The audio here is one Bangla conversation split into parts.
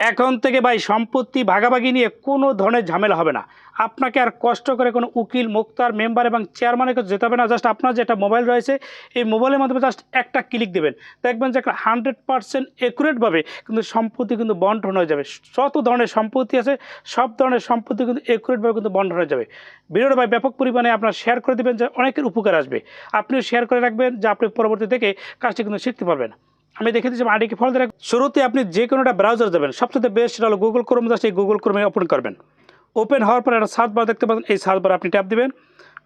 এখন থেকে ভাই সম্পত্তি ভাগাভাগি নিয়ে কোনো ধরনের ঝামেলা হবে না। আপনাকে আর কষ্ট করে কোনো উকিল, মুক্তার, মেম্বার এবং চেয়ারম্যানের কাছে যেতে হবে না। জাস্ট আপনার যেটা মোবাইল রয়েছে, এই মোবাইলের মাধ্যমে জাস্ট একটা ক্লিক দেবেন। দেখবেন যে একটা হান্ড্রেড পার্সেন্ট একুরেটভাবে কিন্তু সম্পত্তি কিন্তু বন্টন হয়ে যাবে। যত ধরনের সম্পত্তি আছে, সব ধরনের সম্পত্তি কিন্তু একুরেটভাবে কিন্তু বন্টন হয়ে যাবে। ভিডিওটা ভাই ব্যাপক পরিমাণে আপনার শেয়ার করে দেবেন, যে অনেকের উপকার আসবে। আপনিও শেয়ার করে রাখবেন, যে আপনি পরবর্তী থেকে কাজটি কিন্তু শিখতে পারবেন। আমি দেখে দিচ্ছি আইডিকে ফলো দিয়ে রাখ- শুরুতে আপনি যে কোনো একটা ব্রাউজার যাবেন, সবচেয়ে বেস্ট সেটা হলো গুগল ক্রোম জাস্ট এই গুগল ক্রোমে ওপেন করবেন। ওপেন হওয়ার পর একটা সার্চ বার দেখতে পাবেন, এই সার্চ বার আপনি ট্যাপ দেবেন।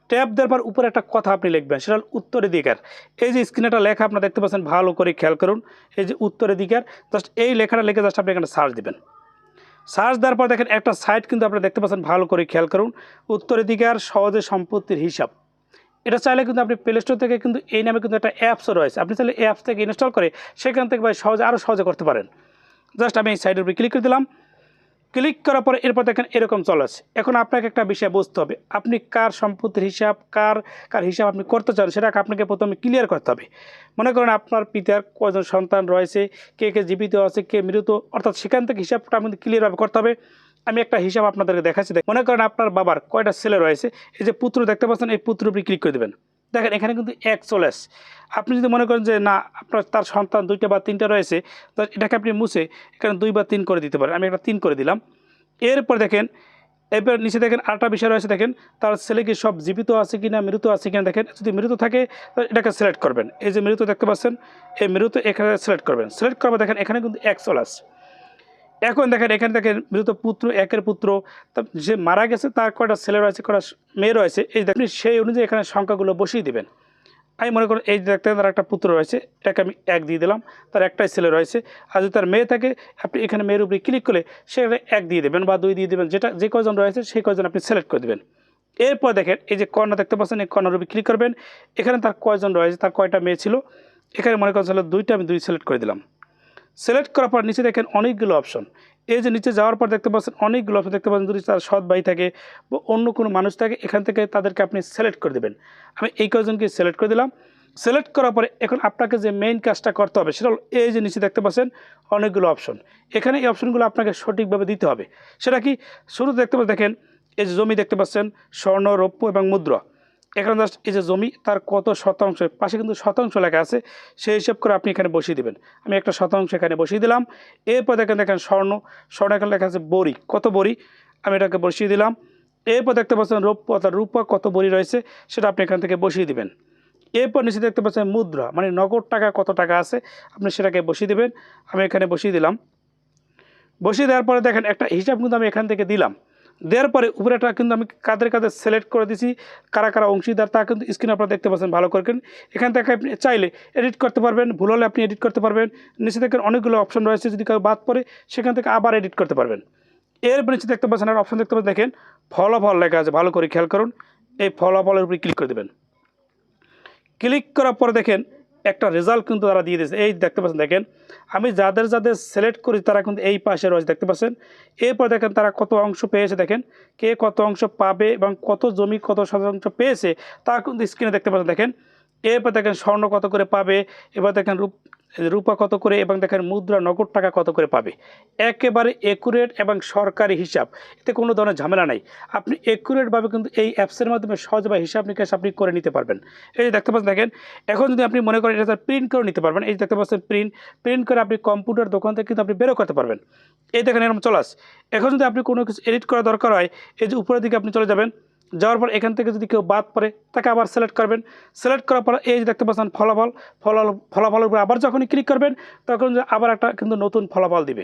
ট্যাপ দেওয়ার পর উপরে একটা কথা আপনি লিখবেন, সেটা হল উত্তরাধিকার। এই যে স্ক্রিনে একটা লেখা, আপনারা দেখতে পাচ্ছেন, ভালো করে খেয়াল করুন। এই যে উত্তরাধিকার জাস্ট এই লেখাটা লিখে জাস্ট আপনি এখানে সার্চ দেবেন। সার্চ দেওয়ার পর দেখেন একটা সাইট কিন্তু আপনারা দেখতে পাচ্ছেন, ভালো করে খেয়াল করুন। উত্তরাধিকার সহজে সম্পত্তির হিসাব। এটা চাইলে কিন্তু আপনি প্লে স্টোর থেকে কিন্তু এই নামে কিন্তু একটা অ্যাপসও রয়েছে। আপনি চাইলে অ্যাপস থেকে ইনস্টল করে সেখান থেকে ভাই সহজে আরও সহজে করতে পারেন। জাস্ট আমি এই সাইডের উপরে ক্লিক করে দিলাম। ক্লিক করার পরে এরপর দেখেন এরকম চলে আসে। এখন আপনাকে একটা বিষয় বুঝতে হবে। আপনি কার সম্পত্তির হিসাব, কার কার হিসাব আপনি করতে চান সেটাকে আপনাকে প্রথমে ক্লিয়ার করতে হবে। মনে করেন আপনার পিতার কজন সন্তান রয়েছে, কে কে জীবিত আছে, কে মৃত, অর্থাৎ সেখান থেকে হিসাবটা আমাদের ক্লিয়ারভাবে করতে হবে। আমি একটা হিসাব আপনাদেরকে দেখাচ্ছি। দেখ- মনে করেন আপনার বাবার কয়টা ছেলে রয়েছে, এই যে পুত্র দেখতে পাচ্ছেন, এই পুত্র উপরে ক্লিক করে দেবেন। দেখেন, এখানে কিন্তু এক চলে আসে আপনি যদি মনে করেন যে, না, আপনার, তার সন্তান দুইটা বা তিনটা রয়েছে, তো এটাকে আপনি মুছে, এখানে দুই বা তিন করে দিতে পারেন। আমি একটা তিন করে দিলাম। এরপর দেখেন, এরপর নিচে দেখেন আটটা বিষয় রয়েছে, দেখেন, তার ছেলে কি সব জীবিত আছে কি না মৃত আছে কিনা, দেখেন, যদি মৃত থাকে এটাকে সিলেক্ট করবেন। এই যে মৃত দেখতে পাচ্ছেন, এই মৃত এখানে সিলেক্ট করবেন। সিলেক্ট করবে দেখেন, এখানে কিন্তু এক চলে আসছে এখন দেখেন, এখানে দেখেন, মৃত পুত্র, একের পুত্র। যে মারা গেছে, তার কয়টা ছেলে রয়েছে কটা মেয়ে রয়েছে, এই দেখেন সেই অনুযায়ী এখানে সংখ্যাগুলো বসিয়ে দিবেন। আমি মনে করি, এই দেখতে তার একটা পুত্র রয়েছে, এটাকে আমি এক দিয়ে দিলাম, তার একটাই ছেলে রয়েছে। আর যদি তার মেয়ে থাকে, আপনি এখানে মেয়ের উপরে ক্লিক করলে সেখানে এক দিয়ে দেবেন বা দুই দিয়ে দেবেন, যেটা যে কয়জন রয়েছে, সেই কজন আপনি সিলেক্ট করে দেবেন। এরপর দেখেন, এই যে কর্ণা দেখতে পাচ্ছেন, এই কর্ণার উপরে ক্লিক করবেন। এখানে তার কয়জন রয়েছে, তার কয়টা মেয়ে ছিল? এখানে মনে করেন ছিল দুইটা আমি দুই সিলেক্ট করে দিলাম। সিলেক্ট করার পর নিচে দেখেন অনেকগুলো অপশন এই যে নিচে যাওয়ার পর দেখতে পাচ্ছেন, অনেকগুলো অপশন দেখতে পাচ্ছেন। যদি তার সৎ ভাই থাকে বা অন্য কোনো মানুষ থাকে, এখান থেকে তাদেরকে আপনি সিলেক্ট করে দেবেন। আমি এই কয়জনকে সিলেক্ট করে দিলাম। সিলেক্ট করার পরে এখন আপনাকে যে মেইন কাজটা করতে হবে, সেটা হলো এই যে নিচে দেখতে পাচ্ছেন অনেকগুলো অপশন এখানে এই অপশনগুলো আপনাকে সঠিকভাবে দিতে হবে। সেটা কি? শুরুতে দেখতে পাচ্ছেন, দেখেন, এই যে জমি দেখতে পাচ্ছেন, স্বর্ণ, রৌপ্য এবং মুদ্রা। এখানে জাস্ট এই যে জমি, তার কত শতাংশ, পাশে কিন্তু শতাংশ লেখা আছে, সেই হিসাব করে আপনি এখানে বসিয়ে দেবেন। আমি একটা শতাংশ এখানে বসিয়ে দিলাম। এরপর দেখেন দেখেন স্বর্ণ স্বর্ণ এখানে লেখা আছে বড়ি, কত বড়ি? আমি এটাকে বসিয়ে দিলাম। এরপর দেখতে পাচ্ছেন রৌপ্য অর্থাৎ রূপা কত বড়ি রয়েছে, সেটা আপনি এখান থেকে বসিয়ে দিবেন। এরপর নিচে দেখতে পাচ্ছেন মুদ্রা মানে নগদ টাকা কত টাকা আছে, আপনি সেটাকে বসিয়ে দেবেন। আমি এখানে বসিয়ে দিলাম। বসিয়ে দেওয়ার পরে দেখেন, একটা হিসাব কিন্তু আমি এখান থেকে দিলাম। দেওয়ার পরে উপরেটা কিন্তু আমি কাদের কাদের সিলেক্ট করে দিছি কারা কারা অংশীদার তা কিন্তু স্ক্রিন আপনারা দেখতে পাচ্ছেন, ভালো করে এখান থেকে আপনি চাইলে এডিট করতে পারবেন, ভুল হলে আপনি এডিট করতে পারবেন, নিচে দেখেন অনেকগুলো অপশন রয়েছে, যদি কেউ বাদ পড়ে সেখান থেকে আবার এডিট করতে পারবেন। এর নিচে দেখতে পাচ্ছেন, আর অপশন দেখতে পাচ্ছেন, দেখেন ফলাফল লেখা আছে, ভালো করে খেয়াল করুন, এই ফলাফলের উপরে ক্লিক করে দেবেন। ক্লিক করার পরে দেখেন একটা রেজাল্ট কিন্তু তারা দিয়ে দিয়েছে। এই দেখতে পাচ্ছেন, দেখেন, আমি যাদের যাদের সিলেক্ট করি তারা কিন্তু এই পাশে রয়েছে, দেখতে পাচ্ছেন। এরপর দেখেন, তারা কত অংশ পেয়েছে, দেখেন, কে কত অংশ পাবে এবং কত জমি, কত শতাংশ পেয়েছে, তা কিন্তু স্ক্রিনে দেখতে পাচ্ছেন, দেখেন। এরপর দেখেন, স্বর্ণ কত করে পাবে এবার দেখেন, রূপ রূপা কত করে এবং দেখেন মুদ্রা নগদ টাকা কত করে পাবে? একেবারে একুরেট এবং সরকারি হিসাব। এতে কোনো ধরনের ঝামেলা নাই। আপনি একুরেটভাবে কিন্তু এই অ্যাপসের মাধ্যমে সহজভাবে হিসাব নিকাশ আপনি করে নিতে পারবেন। এই যে দেখতে পাচ্ছেন, দেখেন, এখন যদি আপনি মনে করেন এটা প্রিন্ট করে নিতে পারবেন, এই দেখতে পাচ্ছেন প্রিন্ট প্রিন্ট করে আপনি কম্পিউটার দোকান থেকে কিন্তু আপনি বেরো করতে পারবেন। এই দেখেন এরকম চলাস এখন যদি আপনি কোনো কিছু এডিট করা দরকার হয়, এই যে উপরের দিকে আপনি চলে যাবেন যাওয়ার পর এখান থেকে যদি কেউ বাদ পড়ে, তাকে আবার সিলেক্ট করবেন। সিলেক্ট করার পর এই যে দেখতে পাচ্ছেন ফলাফল ফলাফল, ফলাফলের উপরে আবার যখনই ক্লিক করবেন, তখন আবার একটা কিন্তু নতুন ফলাফল দিবে।